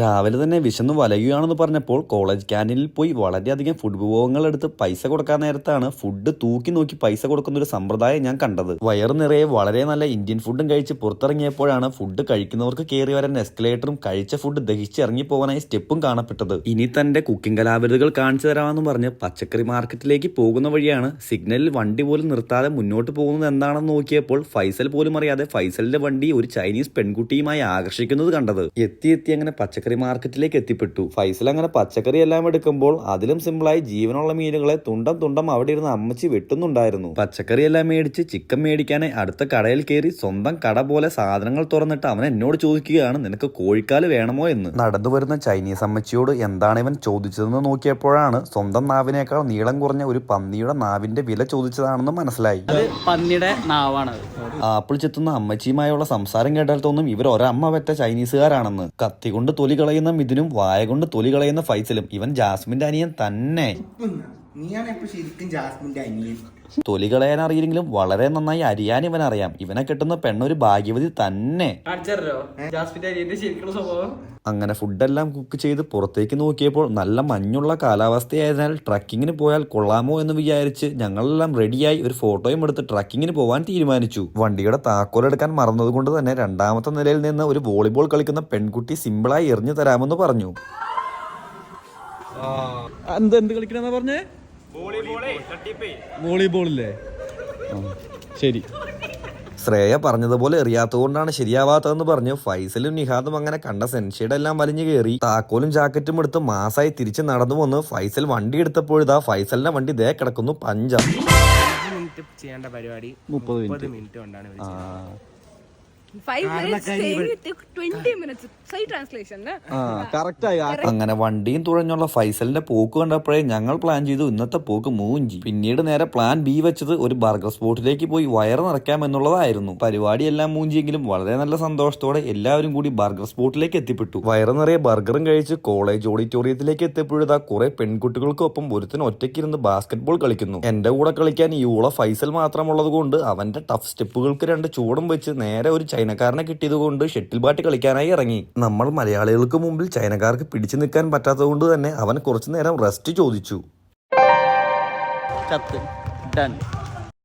രാവിലെ തന്നെ വിശന്ന് വലയുകയാണെന്ന് പറഞ്ഞപ്പോൾ കോളേജ് ക്യാന്റീനിൽ പോയി വളരെയധികം ഫുഡ് വിഭവങ്ങൾ എടുത്ത് പൈസ കൊടുക്കാൻ നേരത്താണ് ഫുഡ് തൂക്കി നോക്കി പൈസ കൊടുക്കുന്ന ഒരു സമ്പ്രദായം ഞാൻ കണ്ടത്. വയറ് നിറയെ വളരെ നല്ല ഇന്ത്യൻ ഫുഡും കഴിച്ച് പുറത്തിറങ്ങിയപ്പോഴാണ് ഫുഡ് കഴിക്കുന്നവർക്ക് കയറി വരാൻ എസ്കലേറ്ററും കഴിച്ച ഫുഡ് ദഹിച്ച് ഇറങ്ങി പോകാനായി സ്റ്റെപ്പും കാണപ്പെട്ടത്. ഇനി തന്റെ കുക്കിംഗ് കലാപരിതകൾ കാണിച്ചു തരാമെന്ന് പറഞ്ഞ് പച്ചക്കറി മാർക്കറ്റിലേക്ക് പോകുന്ന വഴിയാണ് സിഗ്നലിൽ വണ്ടി പോലും നിർത്താതെ മുന്നോട്ട് പോകുന്നത് എന്താണെന്ന് നോക്കിയപ്പോൾ ഫൈസൽ പോലും അറിയാതെ ഫൈസലിന്റെ വണ്ടി ഒരു ചൈനീസ് പെൺകുട്ടിയുമായി ആകർഷിക്കുന്നത് കണ്ടത്. എത്തി എത്തി അങ്ങനെ പച്ചക്കറി മാർക്കറ്റിലേക്ക് എത്തിപ്പെട്ടു. ഫൈസൽ അങ്ങനെ പച്ചക്കറി എല്ലാം എടുക്കുമ്പോൾ അതിലും സിമ്പിളായി ജീവനുള്ള മീനുകളെ തുണ്ടം തുണ്ടം അവിടെ ഇരുന്ന് അമ്മച്ചി വെട്ടുന്നുണ്ടായിരുന്നു. പച്ചക്കറി എല്ലാം മേടിച്ച് ചിക്കൻ മേടിക്കാനായി അടുത്ത കടയിൽ കയറി സ്വന്തം കട പോലെ സാധനങ്ങൾ തുറന്നിട്ട് അവൻ എന്നോട് ചോദിക്കുകയാണ് നിനക്ക് കോഴിക്കാൽ വേണമോ എന്ന്? നടന്നു വരുന്ന ചൈനീസ് അമ്മച്ചിയോട് എന്താണ് ഇവൻ ചോദിച്ചതെന്ന് നോക്കിയപ്പോഴാണ് സ്വന്തം നാവിനേക്കാൾ നീളം കുറഞ്ഞ ഒരു പന്നിയുടെ നാവിന്റെ വില ചോദിച്ചതാണെന്ന് മനസ്സിലായി. പന്നിയുടെ നാവാണത്. ആപ്പിൾ ചെത്തുന്ന അമ്മച്ചിയുമായുള്ള സംസാരം കേട്ടാൽ തോന്നും ഇവർ ഒരമ്മ വെറ്റ ചൈനീസുകാരാണെന്ന്. കത്തി കൊണ്ട് തൊലി കളയുന്ന മിഥുനും വായ കൊണ്ട് തൊലി കളയുന്ന ഫൈസലും. ഇവൻ ജാസ്മിന്റെ അനിയൻ തന്നെ. നീയാണ് ഇപ്പൊ ശരിക്കും ജാസ്മിന്റെ അനിയൻ. തൊലി കളയാൻ അറിയില്ലെങ്കിലും വളരെ നന്നായി അരിയാൻ ഇവൻ അറിയാം ഇവനെ കെട്ടുന്ന പെണ്ണൊരു ഭാഗ്യവതി തന്നെ. അങ്ങനെ ഫുഡെല്ലാം കുക്ക് ചെയ്ത് പുറത്തേക്ക് നോക്കിയപ്പോൾ നല്ല മഞ്ഞുള്ള കാലാവസ്ഥയായതിനാൽ ട്രക്കിങ്ങിന് പോയാൽ കൊള്ളാമോ എന്ന് വിചാരിച്ച് ഞങ്ങളെല്ലാം റെഡിയായി ഒരു ഫോട്ടോയും എടുത്ത് ട്രക്കിങ്ങിന് പോവാൻ തീരുമാനിച്ചു. വണ്ടിയുടെ താക്കോൽ എടുക്കാൻ മറന്നതുകൊണ്ട് തന്നെ രണ്ടാമത്തെ നിലയിൽ നിന്ന് ഒരു വോളിബോൾ കളിക്കുന്ന പെൺകുട്ടി സിമ്പിളായി എറിഞ്ഞു തരാമെന്ന് പറഞ്ഞു. എന്ത് എന്ത് കളിക്കണമെന്നാ പറഞ്ഞേ? വോളിബോളില്ലേ? ശരി. ശ്രേയ പറഞ്ഞതുപോലെ എറിയാത്തതുകൊണ്ടാണ് ശരിയാവാത്തതെന്ന് പറഞ്ഞ് ഫൈസലും നിഹാദും അങ്ങനെ കണ്ട സെൻഷയുടെ എല്ലാം വലിഞ്ഞു കയറി. താക്കോലും ജാക്കറ്റും എടുത്ത് മാസായി തിരിച്ച് നടന്നു വന്ന് ഫൈസൽ വണ്ടി എടുത്തപ്പോഴിതാ ഫൈസലിന്റെ വണ്ടി ദേ കിടക്കുന്നു പഞ്ചാബ്. ചെയ്യേണ്ട പരിപാടി. മുപ്പത് മുപ്പത് മിനിറ്റ്. കൊണ്ടാണ് അങ്ങനെ വണ്ടിയും തുഴഞ്ഞുള്ള ഫൈസലിന്റെ പോക്ക് കണ്ടപ്പോഴേ ഞങ്ങൾ പ്ലാൻ ചെയ്തു ഇന്നത്തെ പോക്ക് മൂഞ്ചി പിന്നീട് നേരെ പ്ലാൻ ബി വെച്ചത് ഒരു ബർഗർ സ്പോട്ടിലേക്ക് പോയി വയറ് നിറയ്ക്കാം എന്നുള്ളതായിരുന്നു. പരിപാടിയെല്ലാം മൂഞ്ചിയെങ്കിലും വളരെ നല്ല സന്തോഷത്തോടെ എല്ലാവരും കൂടി ബർഗർ സ്പോട്ടിലേക്ക് എത്തിപ്പെട്ടു. വയറ് നിറയെ ബർഗറും കഴിച്ച് കോളേജ് ഓഡിറ്റോറിയത്തിലേക്ക് എത്തിയപ്പോഴതാ കുറെ പെൺകുട്ടികൾക്കൊപ്പം ഒരുത്തിന് ഒറ്റയ്ക്കിരുന്ന് ബാസ്കറ്റ്ബോൾ കളിക്കുന്നു. എന്റെ കൂടെ കളിക്കാൻ ഈ ഊള ഫൈസൽ മാത്രമുള്ളത് കൊണ്ട് അവന്റെ ടഫ് സ്റ്റെപ്പുകൾക്ക് രണ്ട് ചൂടും വെച്ച് നേരെ ഒരു ചൈനക്കാരനെ കിട്ടിയത് കൊണ്ട് ഷട്ടിൽ ബാറ്റ് കളിക്കാനായി ഇറങ്ങി. നമ്മൾ മലയാളികൾക്ക് മുമ്പിൽ ചൈനക്കാർക്ക് പിടിച്ചു നിൽക്കാൻ പറ്റാത്തത് കൊണ്ട് തന്നെ അവൻ കുറച്ചു നേരം റെസ്റ്റ് ചോദിച്ചു. ഡൺ